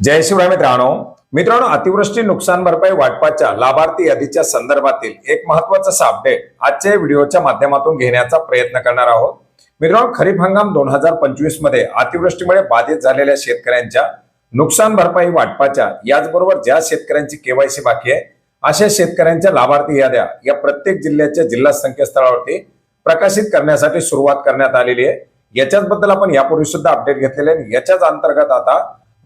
जय शिवराय मित्रांनो. मित्रांनो अतिवृष्टी नुकसान भरपाई वाटपाच्या लाभार्थी यादीच्या संदर्भातील एक महत्त्वाचा असा अपडेट आजच्या व्हिडिओच्या माध्यमातून घेण्याचा प्रयत्न करणार आहोत. मित्रांनो खरीप हंगाम दोन हजार पंचवीसमध्ये अतिवृष्टीमुळे बाधित झालेल्या शेतकऱ्यांच्या नुकसान भरपाई वाटपाच्या याचबरोबर ज्या शेतकऱ्यांची केवायसी बाकी आहे अशा शेतकऱ्यांच्या लाभार्थी याद्या या प्रत्येक जिल्ह्याच्या जिल्हा संकेतस्थळावरती प्रकाशित करण्यासाठी सुरुवात करण्यात आलेली आहे. याच्याच बद्दल आपण यापूर्वी सुद्धा अपडेट घेतलेले आहे याच्याच अंतर्गत आता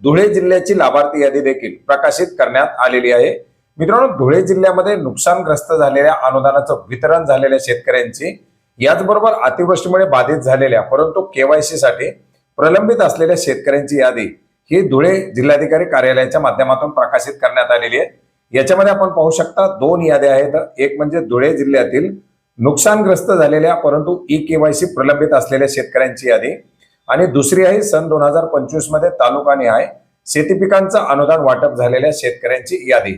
धुळे जिल्ह्याची लाभार्थी यादी देखील प्रकाशित करण्यात आलेली आहे. मित्रांनो धुळे जिल्ह्यामध्ये नुकसानग्रस्त झालेल्या अनुदानाचं वितरण झालेल्या शेतकऱ्यांची याचबरोबर अतिवृष्टीमुळे बाधित झालेल्या परंतु केवायसी साठी प्रलंबित असलेल्या शेतकऱ्यांची यादी ही धुळे जिल्हाधिकारी कार्यालयाच्या माध्यमातून प्रकाशित करण्यात आलेली आहे. याच्यामध्ये आपण पाहू शकता दोन याद्या आहेत. एक म्हणजे धुळे जिल्ह्यातील नुकसानग्रस्त झालेल्या परंतु ई केवायसी प्रलंबित असलेल्या शेतकऱ्यांची यादी. आणि दुसरी आहे सन दोन हजार पंचवीसमध्ये तालुका निहाय शेती पिकांचं अनुदान वाटप झालेल्या शेतकऱ्यांची यादी.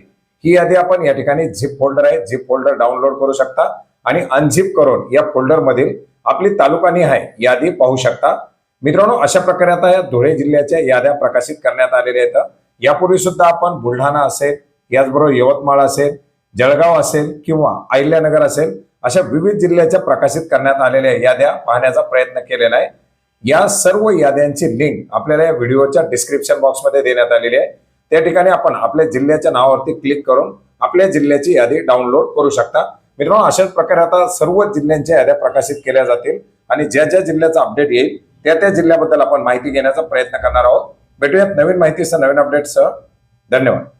ही यादी आपण या ठिकाणी झिप फोल्डर आहे झिप फोल्डर डाउनलोड करू शकता आणि अनझिप करून या फोल्डर मधील आपली तालुका निहाय यादी पाहू शकता. मित्रांनो अशा प्रकारे आता या धुळे जिल्ह्याच्या याद्या प्रकाशित करण्यात आलेल्या आहेत. यापूर्वी सुद्धा आपण बुलढाणा असेल याचबरोबर यवतमाळ असेल जळगाव असेल किंवा अहिल्यानगर असेल अशा विविध जिल्ह्याच्या प्रकाशित करण्यात आलेल्या याद्या पाहण्याचा प्रयत्न केलेला आहे. या सर्व याद्यांची लिंक आपल्याला या व्हिडिओच्या डिस्क्रिप्शन बॉक्समध्ये देण्यात आलेली आहे. त्या ठिकाणी आपण आपल्या जिल्ह्याच्या नावावरती क्लिक करून आपल्या जिल्ह्याची यादी डाउनलोड करू शकता. मित्रांनो अशाच प्रकारे आता सर्व जिल्ह्यांच्या याद्या प्रकाशित केल्या जातील आणि ज्या ज्या जिल्ह्याचा अपडेट येईल त्या त्या जिल्ह्याबद्दल आपण माहिती घेण्याचा प्रयत्न करणार आहोत. भेटूयात नवीन माहितीसह नवीन अपडेटसह धन्यवाद.